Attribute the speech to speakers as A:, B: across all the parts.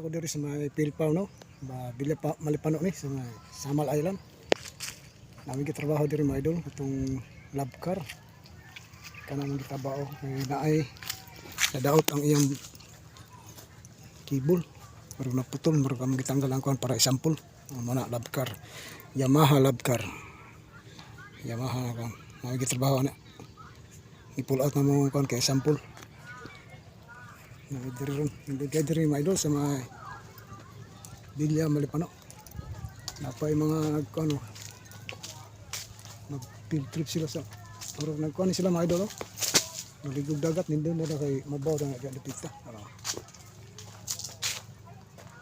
A: Ako diri sa may Pilpaw no. Ba bilya pa malipano ni sa may Samal Island. Namin gitrabaho diri mga idol atong lab car. Kana man gitrabaho kay naay nadaot ang iyang cable. Pero naputol, pero kami gitanggal ang kuhan para example. Ang mga lab car. Yamaha lab car. Yamaha na kuhan. Namin gitrabaho na. I-pull out na mo kuhan kay example. Kay diri mga idol sa mga Bilya Malipano. Napay mga ano mag field trip sila sa pero nagkuhan sila mga idol. Oh. Naligog dagat nindon na kay mabaw na nga dito. Ano.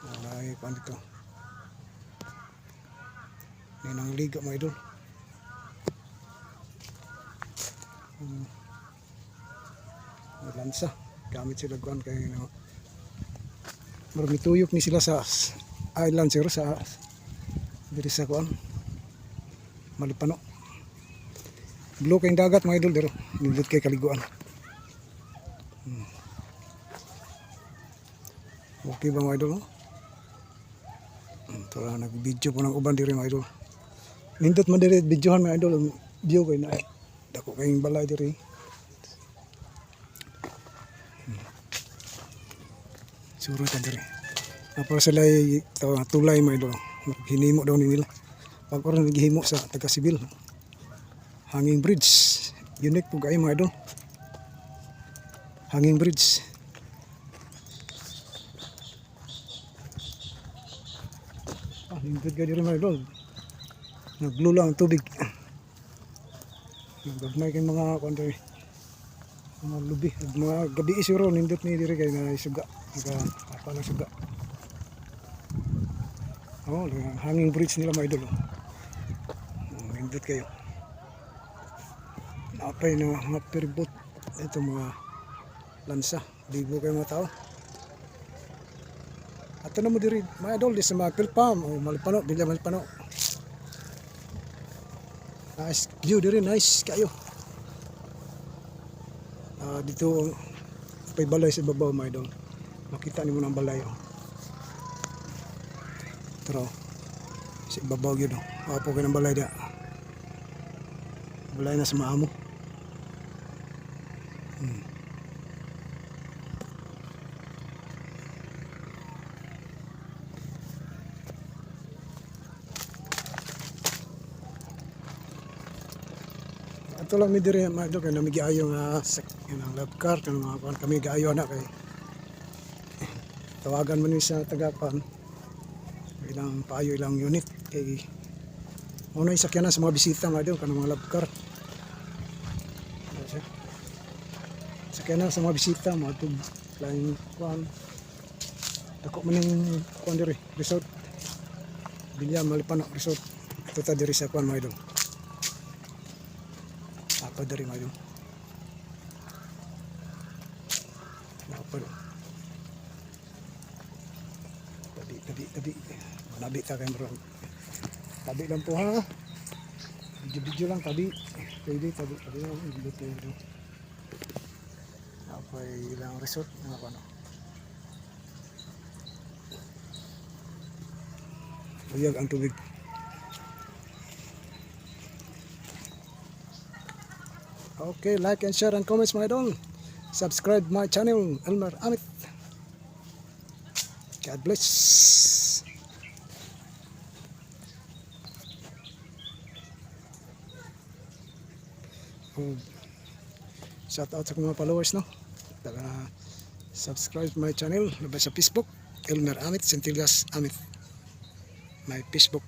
A: Wala kuhan dito. Yan ang liga mga idol. Hmm. Lansa. Gamit sila kuhan kay no, Marami tuyok ni sila sa island sir sa diri sa kuan Malipano. Blue kayong dagat mga idol dero. Nindot kay kaliguan. Hmm. Okay ba mga idol? Oh? Hmm, Tara nag-video po ng uban diri mga idol. Nindot man diri videohan mga idol view kay na dako kayong balay diri. Suro ka diri. Tapos sila ay tawa- tulay mga idol. Hinimo daw ni nila. Pag oras naghihimo sa taga sibil. Hanging bridge. Unique po kayo mga idol. Hanging bridge. Ah, lingkod ka diri mga idol. Naglulang ang tubig. Nagagmay kay mga kundi mga lubi. Mga gabi isuro nindot ni diri kay na suga. Naga apa na suga. Oh, ang hanging bridge nila mga idol. Oh, kayo. Napay na mga peribot. Ito mga lansa. Libo kayo mga tao. At ano mo diri, mga idol, di sa mga pilpam, o malipano, bilya malipano. Nice view diri, nice kayo. Ah, dito, pay balay sa babaw mga idol. Makita ni mo ng balay. Oh. Pero, sa babaw yun. Oh. Apo kayo ng balay dia. Balay na sa maamo. Hmm. Ato lang mi diri mga idol kay nami giayo nga sa ang lab car kanang mga kuan kami giayo na kay tawagan man sa tagapan ilang paayo ilang unit. Kay una isakyanan sa mga bisita mga idol kanang mga lab car. Sakyanan sa mga bisita mga tug lain kuan dako man yung kuan diri resort. Bilya Malipano Resort. Ito ta diri sa kuan mga idol. Apa dari maju apa tadi tadi tadi nabi ta kayo bro tabi lang po ha video video lang tabi pwede tabi tabi lang video video apa ilang resort na ano Uyag ang tubig. Okay, like and share and comments mga idol. Subscribe my channel, Elmer Amit. God bless. Oh, shout out sa mga followers no. Taga subscribe my channel labas sa Facebook Elmer Amit Centillas Amit my Facebook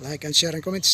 A: like and share and comments